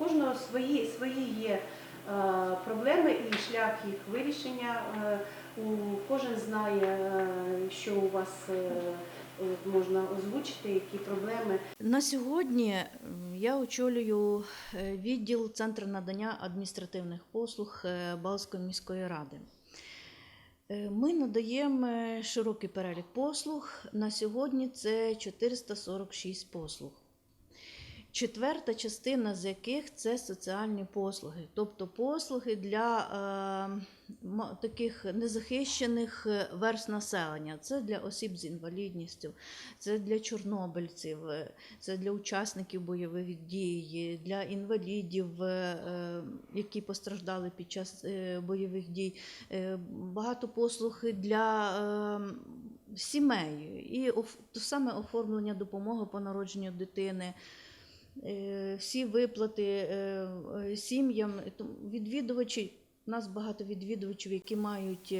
кожного свої, свої є е, проблеми і шлях їх вирішення. Е, кожен знає, е, що у вас можна озвучити, які проблеми. На сьогодні я очолюю відділ Центру надання адміністративних послуг Балтської міської ради. Ми надаємо широкий перелік послуг. На сьогодні це 446 послуг. Четверта частина з яких це соціальні послуги, тобто послуги для е, таких незахищених е, верст населення. Це для осіб з інвалідністю, це для чорнобильців, е, це для учасників бойових дій, для інвалідів, е, е, які постраждали під час е, бойових дій. Е, Багато послуг для е, сімей, і то саме оформлення допомоги по народженню дитини. Е, Всі виплати е, е, сім'ям, відвідувачі. У нас багато відвідувачів, які мають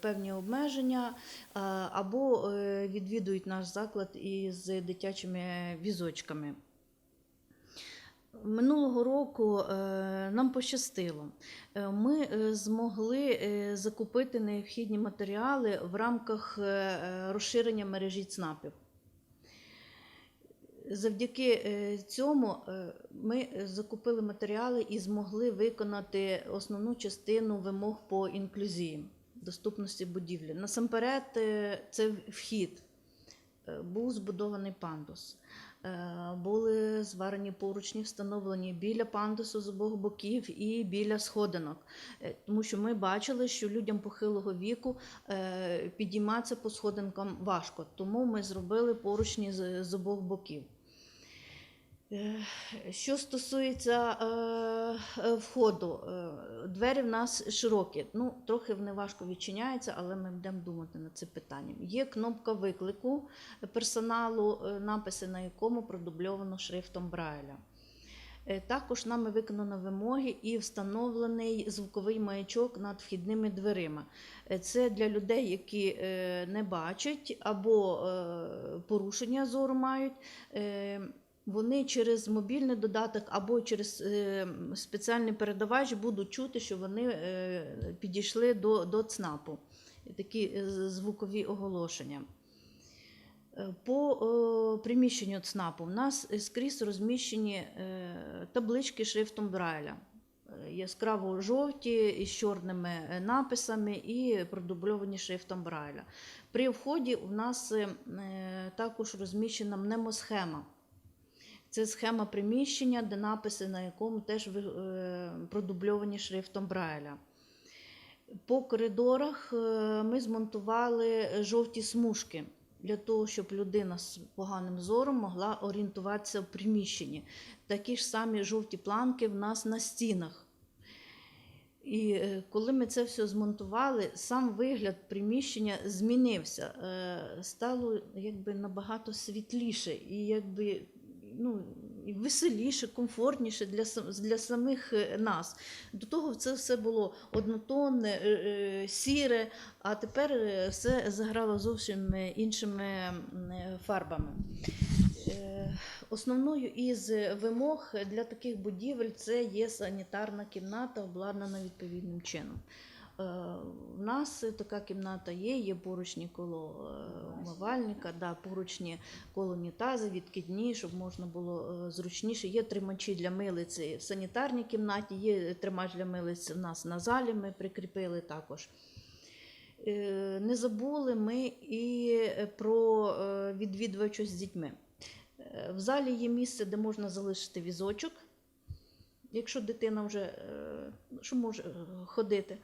певні обмеження або відвідують наш заклад із дитячими візочками. Минулого року нам пощастило. Ми змогли закупити необхідні матеріали в рамках розширення мережі ЦНАПів. Завдяки е, цьому е, ми закупили матеріали і змогли виконати основну частину вимог по інклюзії, доступності будівлі. Насамперед, е, це вхід. Був збудований пандус. Були зварені поручні, встановлені біля пандусу з обох боків і біля сходинок. Тому що ми бачили, що людям похилого віку підійматися по сходинкам важко. Тому ми зробили поручні з обох боків. Е, Що стосується е, е, входу, двері в нас широкі. Ну, трохи вони важко відчиняються, але ми будемо думати над цим питанням. Є кнопка виклику персоналу, написи на якому продубльовано шрифтом Брайля. Також нами виконано вимоги і встановлений звуковий маячок над вхідними дверима. Це для людей, які не бачать або порушення зору мають. Вони через мобільний додаток або через е, спеціальний передавач будуть чути, що вони е, підійшли до, до ЦНАПу. Такі е, звукові оголошення. По приміщенню ЦНАПу в нас скрізь розміщені таблички шрифтом Брайля. Яскраво жовті із чорними написами і продубльовані шрифтом Брайля. При вході у нас також розміщена мнемосхема. Це схема приміщення, де написи на якому теж е, продубльовані шрифтом Брайля. По коридорах е, ми змонтували жовті смужки для того, щоб людина з поганим зором могла орієнтуватися в приміщенні. Такі ж самі жовті планки в нас на стінах. І е, коли ми це все змонтували, сам вигляд приміщення змінився. Стало якби набагато світліше і якби ну, веселіше, комфортніше для, для самих е, нас. До того це все було однотонне, е, е, сіре, а тепер все заграло зовсім іншими фарбами. Основною із вимог для таких будівель це є санітарна кімната, обладнана відповідним чином. Е, В нас така кімната є, є поручні коло е, умивальника, да, поручні коло унітази, відкидні, щоб можна було е, зручніше. Є тримачі для милиці в санітарній кімнаті, є тримач для милиць у нас на залі, ми прикріпили також. Е, Не забули ми і про е, відвідувачів з дітьми. Е, В залі є місце, де можна залишити візочок, якщо дитина вже е, що може е, ходити.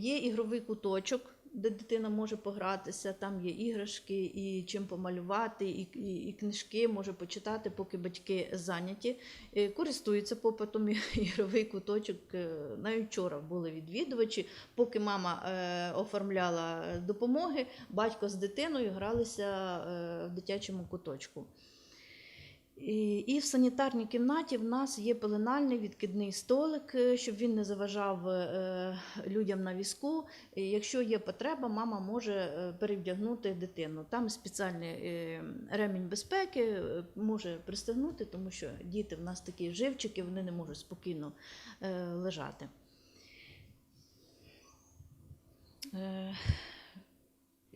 Є ігровий куточок, де дитина може погратися, там є іграшки, і чим помалювати, і, і, книжки може почитати, поки батьки зайняті. Користуються попитом ігровий куточок. Е, Навіть вчора були відвідувачі, поки мама е, оформляла допомоги, батько з дитиною гралися е, в дитячому куточку. І, в санітарній кімнаті в нас є пеленальний відкидний столик, е, щоб він не заважав е, людям на візку. Якщо є потреба, мама може е, перевдягнути дитину. Там спеціальний ремінь безпеки може пристегнути, тому що діти в нас такі живчики, вони не можуть спокійно лежати.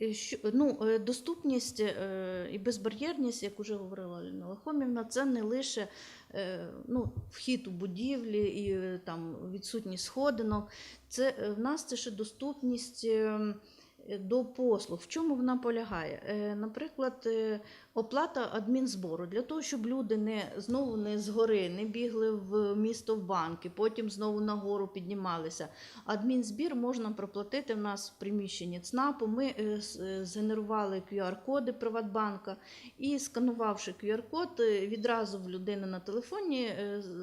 Е, Е, Що, ну, е, доступність е, і безбар'єрність, як вже говорила Ліна Лахомівна, це не лише е, ну, вхід у будівлі і е, там відсутність сходинок. Це е, в нас це ще доступність е, до послуг. В чому вона полягає? Е, Наприклад, е, оплата адмінзбору для того, щоб люди не знову не згори, не бігли в місто в банки, потім знову нагору піднімалися. Адмінзбір можна проплатити в нас в приміщенні ЦНАПу. Ми е, згенерували QR-коди Приватбанка і сканувавши QR-код, відразу в людини на телефоні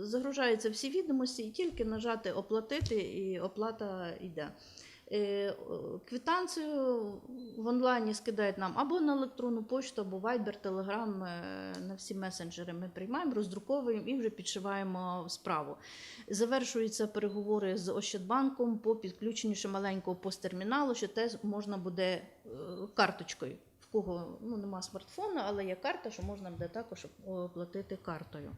загружаються всі відомості, і тільки нажати оплатити, і оплата йде. Е, Квитанцію в онлайні скидають нам або на електронну почту, або Viber, Telegram, е, на всі месенджери ми приймаємо, роздруковуємо і вже підшиваємо справу. Завершуються переговори з Ощадбанком по підключенню ще маленького посттерміналу, що теж можна буде е, карточкою. В кого ну, нема смартфону, але є карта, що можна буде також оплатити картою.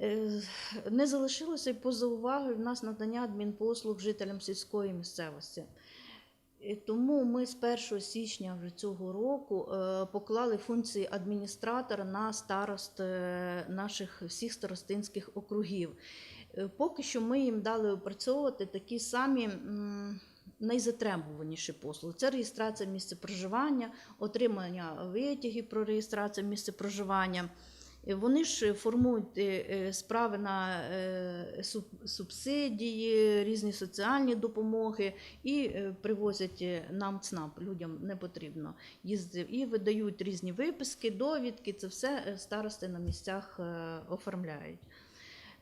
Е, Не залишилося поза увагою в нас надання адмінпослуг жителям сільської місцевості. І Тому ми з 1 січня вже цього року е, поклали функції адміністратора на старост е, наших всіх старостинських округів. Е, Поки що ми їм дали опрацьовувати такі самі найзатребуваніші послуги. Це реєстрація місця проживання, отримання витягів про реєстрацію місця проживання. Е, Вони ж формують е, е, справи на е, субсидії, різні соціальні допомоги і е, привозять е, нам ЦНАП. Людям не потрібно їздити і видають різні виписки, довідки. Це все е, старости на місцях е, оформляють.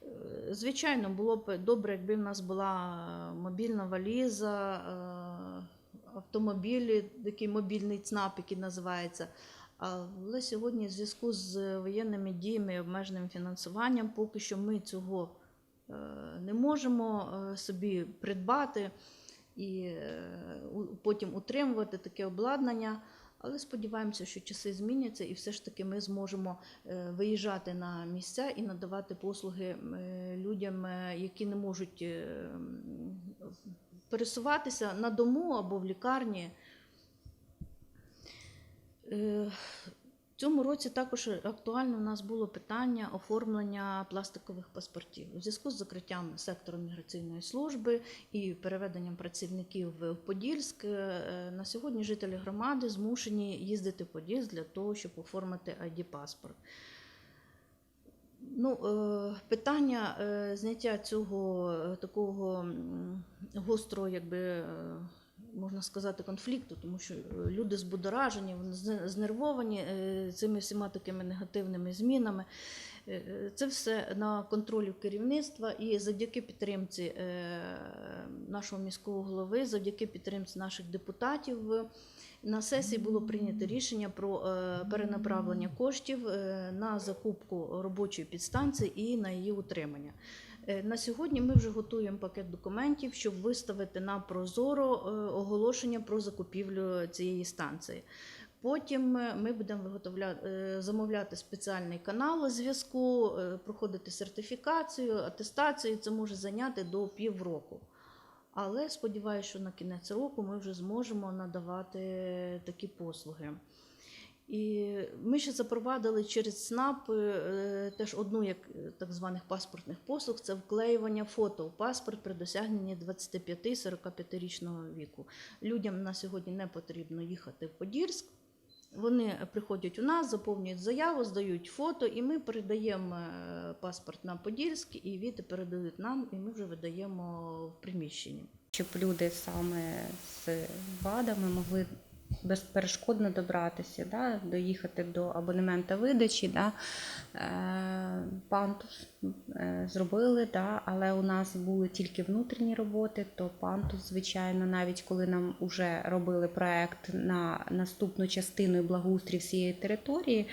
Е, Звичайно, було б добре, якби в нас була е, мобільна валіза, е, автомобілі, такий мобільний ЦНАП, який називається. Але сьогодні, в зв'язку з воєнними діями і обмеженим фінансуванням, поки що ми цього е, не можемо е, собі придбати і е, потім утримувати таке обладнання. Але сподіваємося, що часи зміняться, і все ж таки ми зможемо виїжджати на місця і надавати послуги людям, які не можуть пересуватися на дому або в лікарні. Е, В цьому році також актуально у нас було питання оформлення пластикових паспортів. У зв'язку з закриттям сектору міграційної служби і переведенням працівників в Подільськ. е, На сьогодні жителі громади змушені їздити в Подільськ для того, щоб оформити ID-паспорт. Ну, е, питання зняття цього такого гострого, якби можна сказати, конфлікту, тому що е, люди збудоражені, знервовані е, цими всіма такими негативними змінами. Е, Це все на контролі керівництва і завдяки підтримці нашого міського голови, завдяки підтримці наших депутатів. На сесії було прийнято рішення про перенаправлення коштів на закупку робочої підстанції і на її утримання. Е, На сьогодні ми вже готуємо пакет документів, щоб виставити на Прозоро е, оголошення про закупівлю цієї станції. Потім е, ми будемо виготовляти, замовляти спеціальний канал зв'язку, проходити сертифікацію, атестацію. Це може зайняти до півроку. Але сподіваюся, що на кінець року ми вже зможемо надавати такі послуги. І ми ще запровадили через СНАП е, теж одну як е, так званих паспортних послуг це вклеювання фото у паспорт при досягненні 25-45-річного віку. Людям на сьогодні не потрібно їхати в Подільськ. Вони приходять у нас, заповнюють заяву, здають фото, і ми передаємо е, паспорт на Подільськ, і віти передають нам, і ми вже видаємо в приміщенні. щоб люди саме з ВАДами могли безперешкодно добратися, да, доїхати до абонемента видачі. Да. Е, Пантус е, зробили, да, але у нас були тільки внутрішні роботи, то пантус, звичайно, навіть коли нам вже робили проект на наступну частину благоустрій всієї території,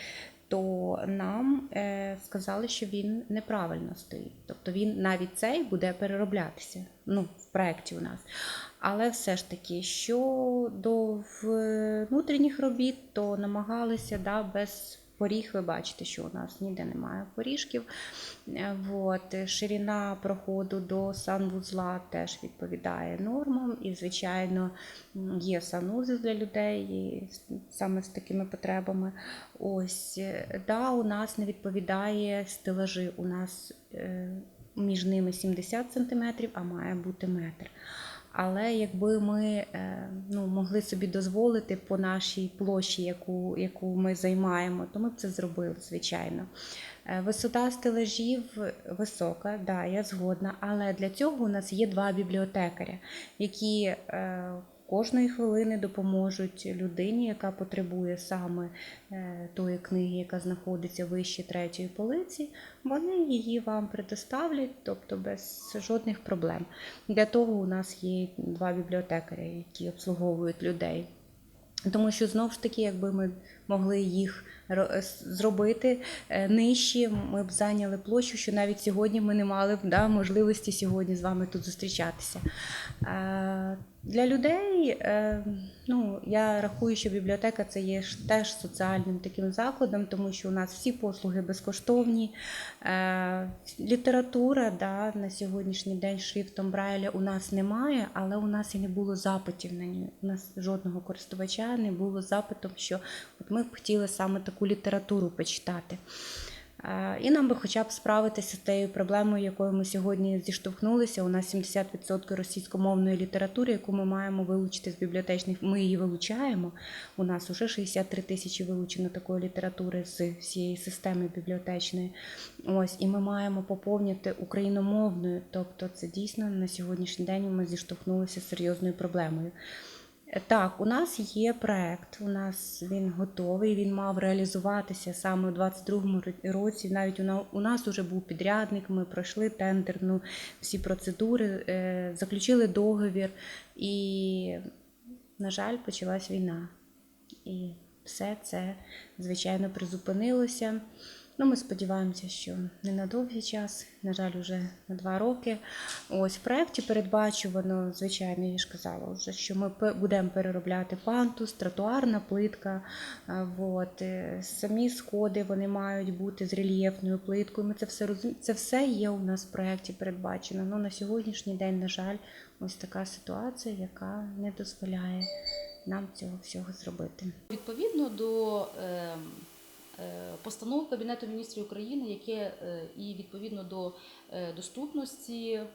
то нам е, сказали, що він неправильно стоїть. Тобто він навіть цей буде перероблятися ну, в проєкті у нас. Але все ж таки, щодо внутрішніх робіт, то намагалися да, без поріг. Ви бачите, що у нас ніде немає поріжків. Е, Вот. Ширина проходу до санвузла теж відповідає нормам. І, звичайно, є санузел для людей саме з такими потребами. Ось, е, да, у нас не відповідає стелажі. У нас е, між ними 70 см, а має бути метр. Але якби ми е, ну, могли собі дозволити по нашій площі, яку, яку ми займаємо, то ми б це зробили, звичайно. Е, Висота стелажів висока, да, я згодна, але для цього у нас є два бібліотекаря, які е, кожної хвилини допоможуть людині, яка потребує саме е, тої книги, яка знаходиться вище третьої полиці. Вони її вам предоставлять, тобто без жодних проблем. Для того у нас є два бібліотекаря, які обслуговують людей. Тому що знову ж таки, якби ми могли їх с- зробити е, нижчі, ми б зайняли площу, що навіть сьогодні ми не мали б да, можливості сьогодні з вами тут зустрічатися. Для людей, е, ну, я рахую, що бібліотека це є теж соціальним таким закладом, тому що у нас всі послуги безкоштовні. Е, Література да, на сьогоднішній день шрифтом Брайля у нас немає, але у нас і не було запитів на нього. У нас жодного користувача не було запитом, що от ми б хотіли саме таку літературу почитати. Е, І нам би хоча б справитися з тією проблемою, якою ми сьогодні зіштовхнулися. У нас 70% російськомовної літератури, яку ми маємо вилучити з бібліотечних. Ми її вилучаємо. У нас вже 63 тисячі вилучено такої літератури з всієї системи бібліотечної. Ось, і ми маємо поповнити україномовною. Тобто, це дійсно на сьогоднішній день ми зіштовхнулися з серйозною проблемою. Так, у нас є проект, у нас він готовий, він мав реалізуватися саме у 22-му році. Навіть у нас вже був підрядник, ми пройшли тендерну всі процедури, е, заключили договір, і, на жаль, почалась війна. І все це, звичайно, призупинилося. Ну, ми сподіваємося, що не на довгий час, на жаль, вже на два роки. Ось в проєкті передбачувано, звичайно, я ж казала, вже, що ми будемо переробляти пантус, тротуарна плитка. а, Вот. е, Самі сходи вони мають бути з рельєфною плиткою. Ми це все розуміємо. Це все є у нас в проєкті передбачено. Ну, на сьогоднішній день, на жаль, ось така ситуація, яка не дозволяє нам цього всього зробити. Відповідно до е, постанов Кабінету міністрів України, яке е, і відповідно до е, доступності, е,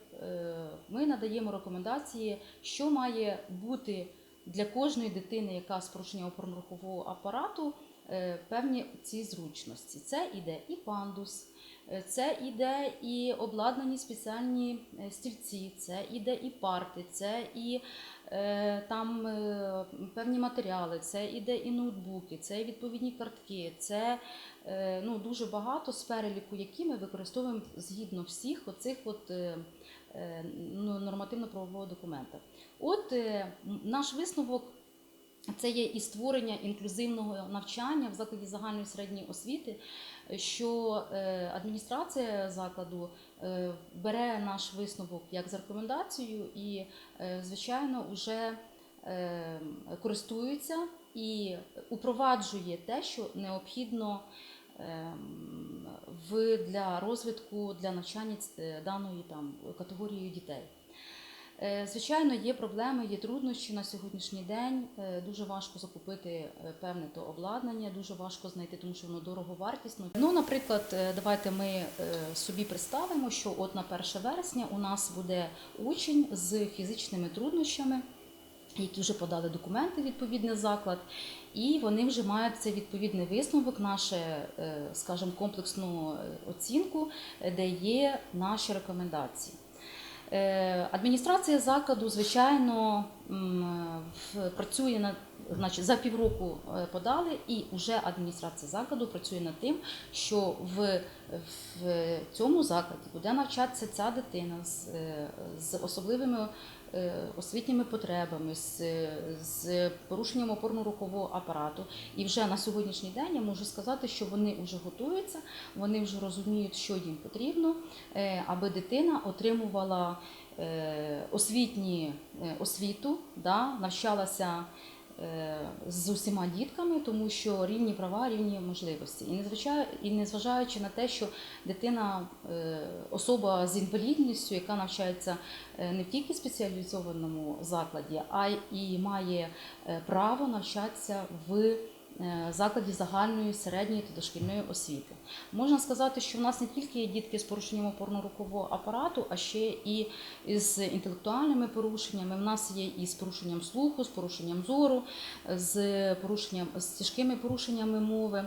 ми надаємо рекомендації, що має бути для кожної дитини, яка з порушенням опорно-рухового апарату, е, певні ці зручності. Це іде і пандус. Е, Це іде і обладнані спеціальні е, стільці, це іде і парти, це і е, там е, певні матеріали, це іде і ноутбуки, це і відповідні картки, це е, ну, дуже багато з переліку, які ми використовуємо згідно всіх оцих от, е, е, ну, нормативно-правового документа. От е, наш висновок. Це є і створення інклюзивного навчання в закладі загальної середньої освіти, що е, адміністрація закладу е, бере наш висновок як за рекомендацію і, е, звичайно, вже користується і упроваджує те, що необхідно ем, для розвитку, для навчання даної там, категорії дітей. Е, Звичайно, є проблеми, є труднощі на сьогоднішній день. Е, Дуже важко закупити е, певне то обладнання, дуже важко знайти, тому що воно дороговартісно. Ну, наприклад, давайте ми собі представимо, що от на 1 вересня у нас буде учень з фізичними труднощами, які вже подали документи в відповідний заклад, і вони вже мають цей відповідний висновок, наше, скажімо, комплексну оцінку, де є наші рекомендації. Е, Адміністрація закладу, звичайно, працює над значить, за півроку е, подали, і вже адміністрація закладу працює над тим, що в, в цьому закладі буде навчатися ця дитина з, е, з особливими е, освітніми потребами, з, з порушенням опорно-рухового апарату. І вже на сьогоднішній день я можу сказати, що вони вже готуються, вони вже розуміють, що їм потрібно, аби дитина отримувала освітні е, освіту, да, навчалася е, з усіма дітками, тому що рівні права, рівні можливості. І незвичай, і незважаючи на те, що дитина е, особа з інвалідністю, яка навчається е, не тільки в спеціалізованому закладі, а й має е, право навчатися в е, закладі загальної середньої та дошкільної освіти. Можна сказати, що в нас не тільки є дітки з порушенням опорно-рухового апарату, а ще і з інтелектуальними порушеннями. В нас є і з порушенням слуху, з порушенням зору, з порушенням з тяжкими порушеннями мови.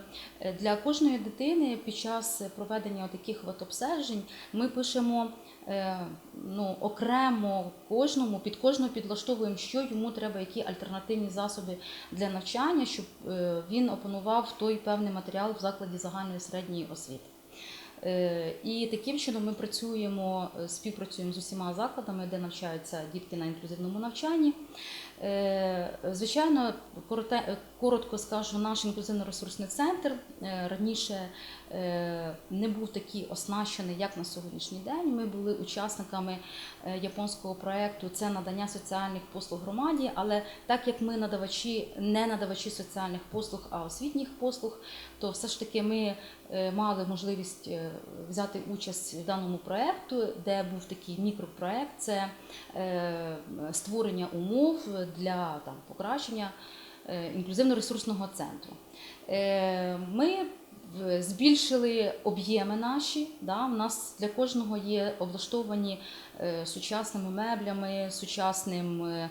Для кожної дитини під час проведення таких обстежень ми пишемо е, ну, окремо кожному, під кожного підлаштовуємо, що йому треба, які альтернативні засоби для навчання, щоб е, він опанував той певний матеріал в закладі загальної середньої освіти. Е, І таким чином ми працюємо, е, співпрацюємо з усіма закладами, де навчаються дітки на інклюзивному навчанні. Е, Звичайно, коротко скажу, наш інклюзивно-ресурсний центр е, раніше е, не був такий оснащений, як на сьогоднішній день. Ми були учасниками е, японського проєкту це надання соціальних послуг громаді, але так як ми надавачі, не надавачі соціальних послуг, а освітніх послуг, то все ж таки ми мали можливість взяти участь в даному проєкту, де був такий мікропроєкт. Це створення умов для там, покращення інклюзивно-ресурсного центру. Е, Ми збільшили об'єми наші. Да? У нас для кожного є облаштовані е, сучасними меблями, сучасним е,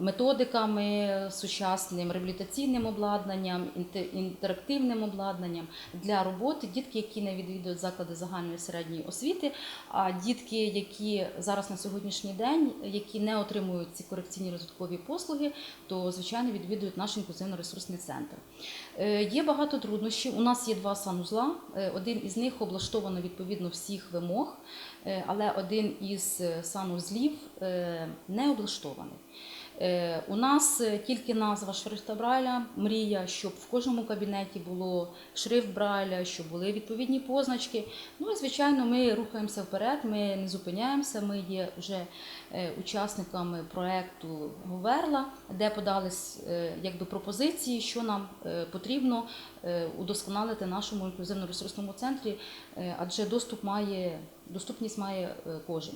методиками, сучасним реабілітаційним обладнанням, інте- інтерактивним обладнанням для роботи. Дітки, які не відвідують заклади загальної середньої освіти, а дітки, які зараз на сьогоднішній день, які не отримують ці корекційні розвиткові послуги, то звичайно відвідують наш інклюзивно-ресурсний центр. Е, Є багато труднощів. У нас є два санузла. Е, Один із них облаштовано відповідно всіх вимог, але один із е, санузлів е, не облаштований. Е, У нас е, тільки назва шрифта Брайля, мрія, щоб в кожному кабінеті було шрифт Брайля, щоб були відповідні позначки. Ну і звичайно, ми рухаємося вперед, ми не зупиняємося. Ми є вже е, учасниками проекту Говерла, де подались якби пропозиції, що нам потрібно удосконалити нашому інклюзивно-ресурсному центрі, адже доступ має доступність має кожен.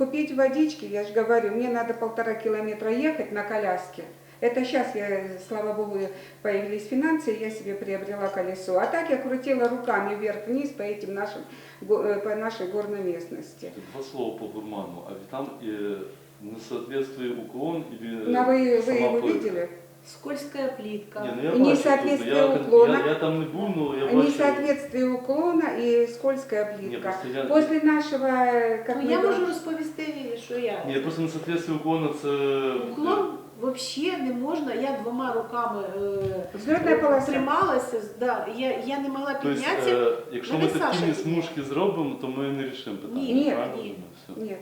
Купить водички, я же говорю, мне надо полтора километра ехать на коляске. Это сейчас, я, слава богу, появились финансы, я себе приобрела колесо. А так я крутила руками вверх-вниз по этим нашим, э, по нашей горной местности. Два слова по гурману. А ведь там э, несоответствие уклон или Но вы, вы его видели? Скользкая плитка. Не, ну я бачу, несоответствие я, уклона. Я, я там не був, но я бачу. Несоответствие уклона и скользкая плитка. просто я, После нашего, э, как Ну, я говорим, можу розповісти, що я. Ні, просто несоответствие уклона це... Уклон взагалі не можна. Я двома руками е, взлетная полоса. трималася. Да, я, я не могла Тобто, піднятися. е, якщо ми Мене такі смужки зробимо, то ми не рішимо питання. Ні, ні, правильно? ні. Все. Нет.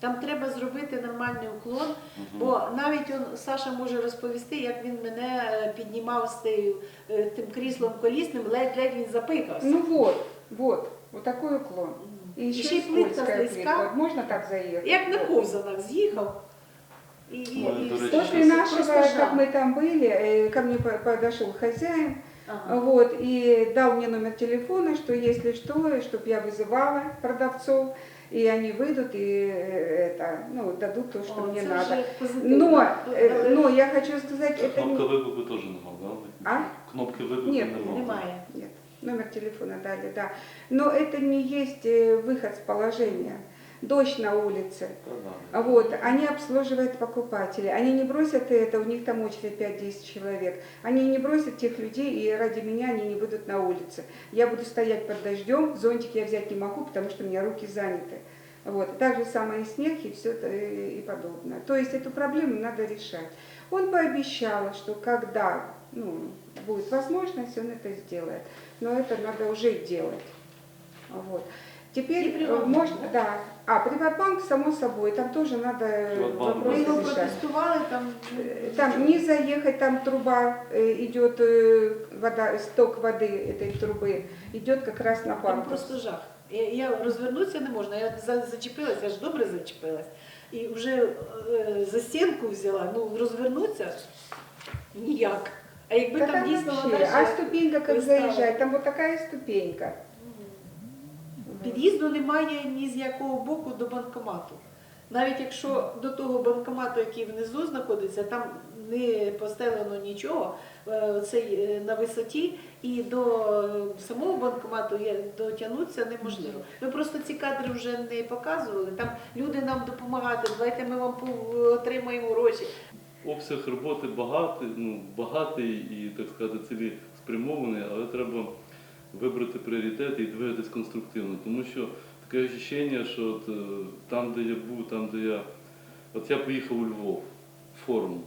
Там треба зробити нормальний уклон. Мгм. Бо навіть он, Саша може розповісти, як він мене е, піднімав з тим, е, тим кріслом колісним, ледь-ледь він запикався. Ну вот, вот, вот такой уклон. И І еще ще й плитка скользкая плитка. слизька. Вот можно так заехать? Як на Вот. ковзанах з'їхав. І, і, Ой, і до все. речі, После Просто нашего, Просто как жах. мы там были, э, ко мне по- подошел хозяин, Ага. вот, и дал мне номер телефона, что если что, чтобы я вызывала продавцов, и они выйдут и э, это, ну, дадут то, что О, мне це надо. вже позитивно. Но, Добре. э, но я хочу сказать, это Кнопка не... виклику теж нема, да? А? Кнопки виклику Ні, нема. Немає. Нет, номер телефона дали, да. Но это не есть э, выход с положения. Дождь на улице. Та да. А Вот, они обслуживают покупателей. Они не бросят это, у них там очередь 5-10 человек. Они не бросят тех людей, и ради меня они не будут на улице. Я буду стоять под дождем, зонтик я взять не могу, потому что у меня руки заняты. Вот. Так же самое и снег, и все и подобное. То есть эту проблему надо решать. Он пообещал, что когда ну, будет возможность, он это сделает. Но это надо уже делать. Вот. Теперь И э, Приватбанк, можно, да. А Приватбанк, само собой, там тоже надо э, Приватбанк, Ми вопросы його решать. протестували там. Э, Там не заехать, там труба э, идет, э, вода, сток воды этой трубы идет как раз на Там пампус. просто жах. Я, я розвернутися не можна. Я за- зачепилась, я ж добре зачепилась. І вже е, за стінку взяла, ну розвернутися ніяк. А якби Да там там дійсно вообще, вода а ще ступенька как пристала. заезжать, там вот такая ступенька. Під'їзду немає ні з якого боку до банкомату. Навіть якщо до того банкомату, який внизу знаходиться, там не постелено нічого, е, цей е, на висоті, і до е, самого банкомату дотягнутися неможливо. Ми просто ці кадри вже не показували. Там люди нам допомагати, давайте ми вам отримаємо гроші. Обсяг роботи багатий, ну, багатий і, так сказати, цілі спрямований, але треба вибрати пріоритети і двигатись конструктивно. Тому що таке відчуття, що от, е, там, де я був, там, де я. От я поїхав у Львов, форум.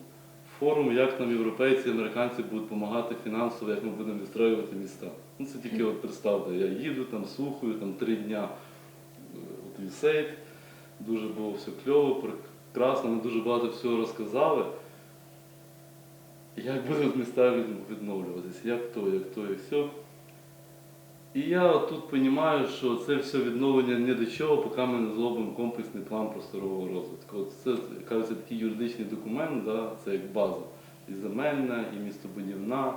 Форум, як нам європейці, американці будуть допомагати фінансово, як ми будемо відстроювати міста. Ну це тільки от представте, я їду там, слухаю, там три дня е, от Вісейт, дуже було все кльово, прекрасно, ми дуже багато всього розказали. Як будуть міста від- відновлюватися, як то, як то, як все. І я тут розумію, що це все відновлення не до чого, поки ми не зробимо комплексний план просторового розвитку. От це кажеться такий юридичний документ, да, це як база. І земельна, і містобудівна,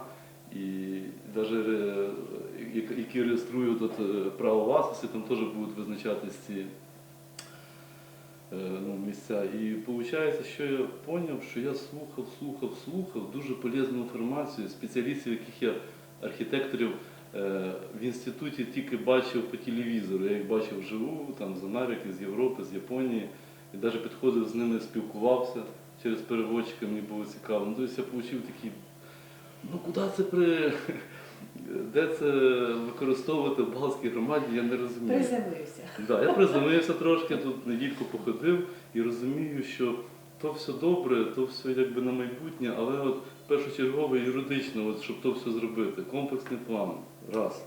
і навіть які реєструють от, е, право власності, там теж будуть визначатись ці е, ну, місця. І виходить, що я зрозумів, що я слухав, слухав, слухав дуже полезну інформацію спеціалістів, яких я архітекторів е, в інституті тільки бачив по телевізору. Я їх бачив вживу, там з Америки, з Європи, з Японії. І навіть підходив з ними, спілкувався через переводчика, мені було цікаво. Ну, тобто я отримав такий, ну куди це при. Де це використовувати в Балтській громаді, я не розумію. Приземлився. Да, я приземлився трошки, тут недільку походив і розумію, що то все добре, то все якби на майбутнє, але от першочергово юридично, от, щоб то все зробити, комплексний план. Раз.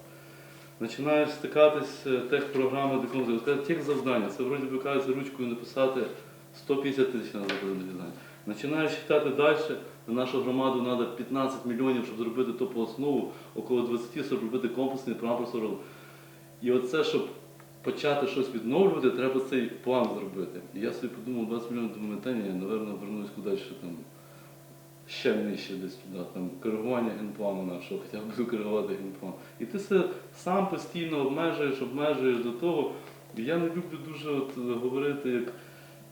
Починаєш стикатись е, техпрограми, декомпозиції, сказати, тех завдання, це вроді би ручкою написати 150 тисяч на завдання. Починаєш читати далі, на нашу громаду треба 15 мільйонів, щоб зробити то по основу, около 20, щоб зробити комплексний план просто І оце, щоб почати щось відновлювати, треба цей план зробити. І я собі подумав, 20 мільйонів до моментання, я, напевно, вернусь кудись ще там, ще нижче десь туди, там, коригування генплану нашого, хоча буду коригувати генплан. І ти це сам постійно обмежуєш, обмежуєш до того. І я не люблю дуже от, говорити, як,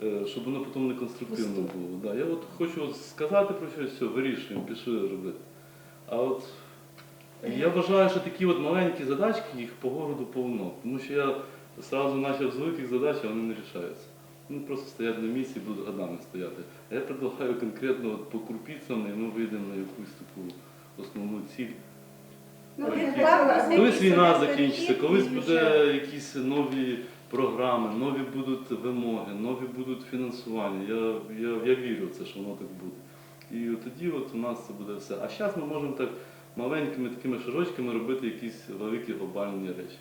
е, щоб воно потім не конструктивно було. Да. Я от хочу от сказати про щось, все, вирішуємо, пішли робити. А от я вважаю, що такі от маленькі задачки, їх по городу повно. Тому що я одразу почав з великих задач, а вони не рішаються. Вони просто стоять на місці і будуть годами стояти. А я предлагаю конкретно от по крупицям, і ми вийдемо на якусь таку основну ціль. Ну, які- Колись війна закінчиться, колись буде якісь нові програми, нові будуть вимоги, нові будуть фінансування. Я, я, я вірю в це, що воно так буде. І от тоді от у нас це буде все. А зараз ми можемо так маленькими такими шажочками робити якісь великі глобальні речі.